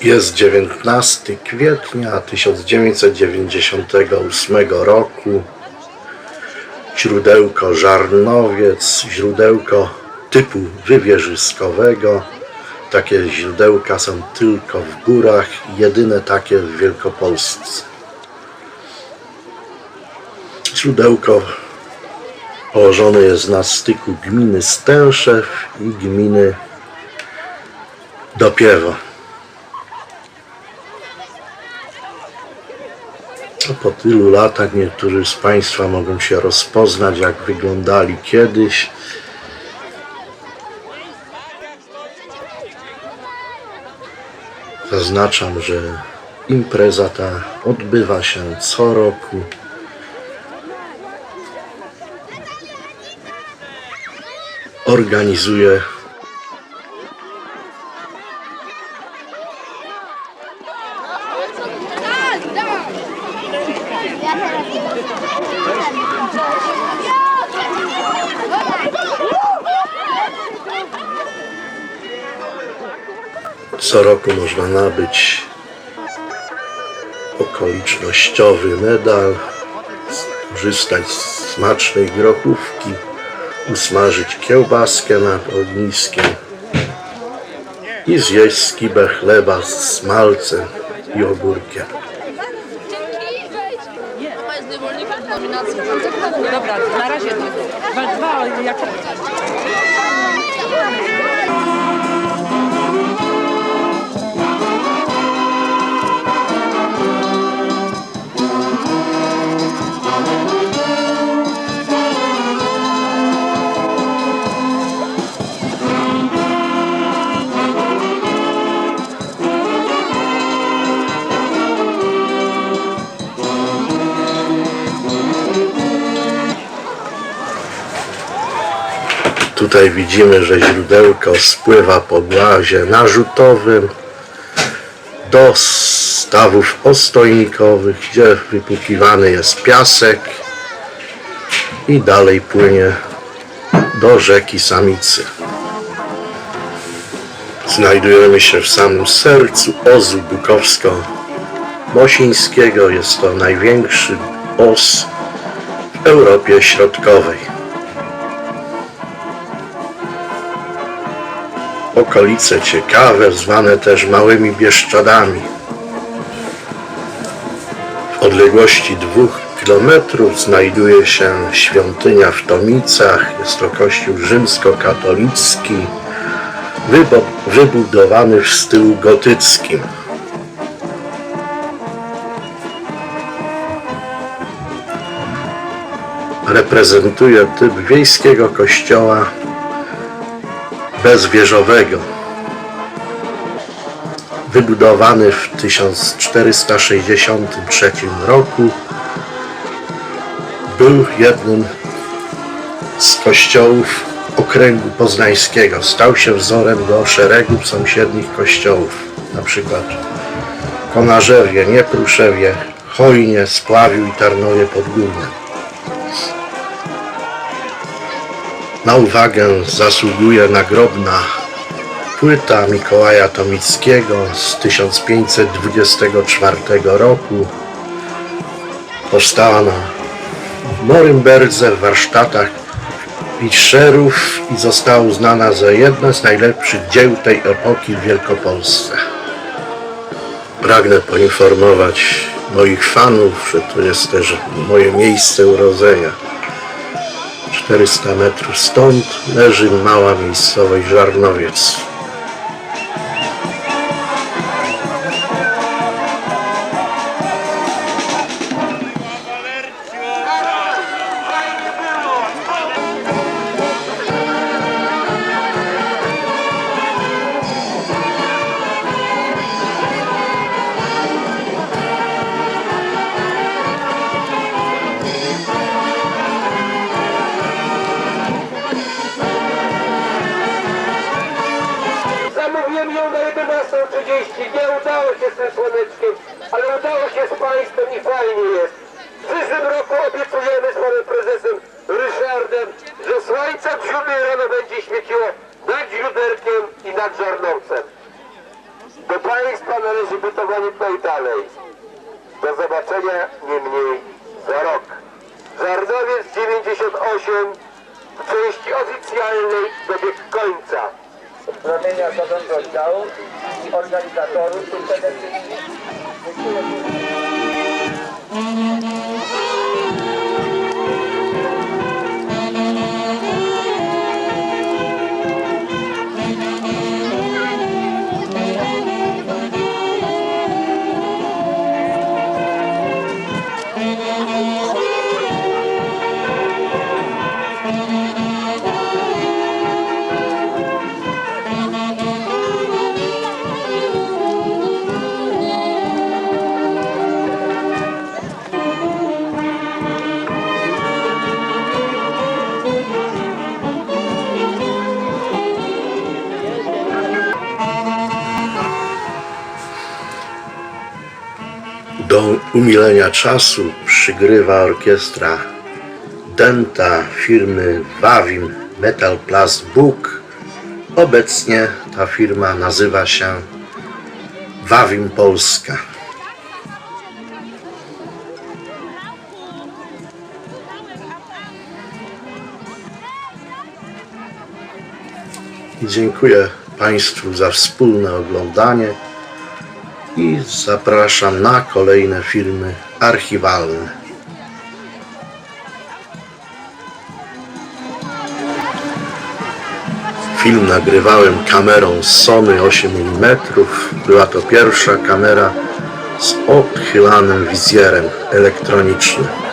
Jest 19 kwietnia 1998 roku. Źródełko Żarnowiec, źródełko typu wywierzyskowego. Takie źródełka są tylko w górach, jedyne takie w Wielkopolsce. Źródełko położone jest na styku gminy Stęszew i gminy Dopiewo. No, po tylu latach niektórzy z Państwa mogą się rozpoznać, jak wyglądali kiedyś. Zaznaczam, że impreza ta odbywa się co roku. Organizuje Co roku można nabyć okolicznościowy medal, skorzystać z smacznej grochówki, usmażyć kiełbaskę nad ogniskiem i zjeść skibę chleba z smalcem i ogórkiem. Dobra, na razie dwa jak... Tutaj widzimy, że źródełko spływa po głazie narzutowym do stawów ostojnikowych, gdzie wypłukiwany jest piasek i dalej płynie do rzeki Samicy. Znajdujemy się w samym sercu ozu Bukowsko-Mosińskiego. Jest to największy os w Europie Środkowej. Okolice ciekawe, zwane też Małymi Bieszczadami. W odległości dwóch kilometrów znajduje się świątynia w Tomicach. Jest to kościół rzymskokatolicki, wybudowany w stylu gotyckim. Reprezentuje typ wiejskiego kościoła bezwieżowego. Wybudowany w 1463 roku, był jednym z kościołów okręgu poznańskiego. Stał się wzorem do szeregów sąsiednich kościołów, na przykład Konarzewie, Niepruszewie, Chojnie, Spławiu i Tarnowie Podgórne. Na uwagę zasługuje nagrobna płyta Mikołaja Tomickiego z 1524 roku. Powstała na Norymberdze w warsztatach Fischerów i została uznana za jedno z najlepszych dzieł tej epoki w Wielkopolsce. Pragnę poinformować moich fanów, że to jest też moje miejsce urodzenia. 400 metrów stąd leży mała miejscowość Żarnowiec. Nie udało się z tym słoneczkiem, ale udało się z Państwem i fajnie jest. W przyszłym roku obiecujemy z Panem Prezesem Ryszardem, że słońce w 7 rano będzie świeciło nad źródełkiem i nad żarnowcem. Do Państwa należy bytowanie tutaj dalej. Do zobaczenia nie mniej za rok. Żarnowiec 98 w części oficjalnej dobiegł końca. Ramienia zarządu oddziału organizatorów tu Do umilenia czasu przygrywa orkiestra Denta firmy Wawim Metal Plus Book. Obecnie ta firma nazywa się Wawim Polska. Dziękuję Państwu za wspólne oglądanie i zapraszam na kolejne filmy archiwalne. Film nagrywałem kamerą Sony 8 mm. Była to pierwsza kamera z odchylanym wizjerem elektronicznym.